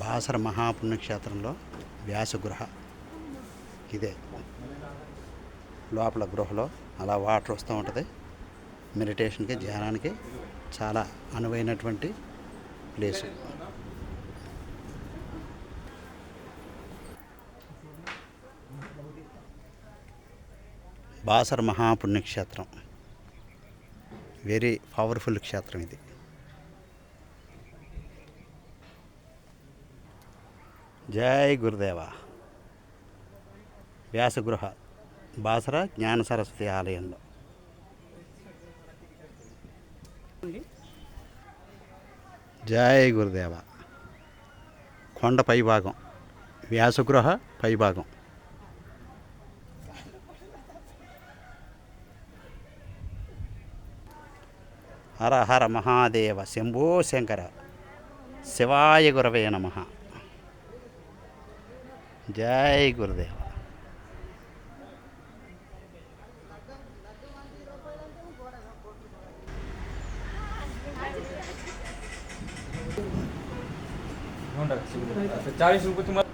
బాసర మహాపుణ్యక్షేత్రంలో వ్యాసగృహ. ఇదే లోపల గృహలో అలా వాటర్ వస్తూ ఉంటుంది. మెడిటేషన్కి ధ్యానానికి చాలా అనువైనటువంటి ప్లేసు. బాసర మహాపుణ్యక్షేత్రం. వెరీ పవర్ఫుల్ క్షేత్రం ఇది. జై గురుదేవ. వ్యాసగృహ బాసర జ్ఞాన సరస్వతి ఆలయంలో. జై గురుదేవ. కొండ పైభాగం వ్యాసగృహ పైభాగం. హర హర మహాదేవ శంభో శంకర. శివాయ గురవే నమః. जय गुरुदेव. चाळीस रुपये तुम्हाला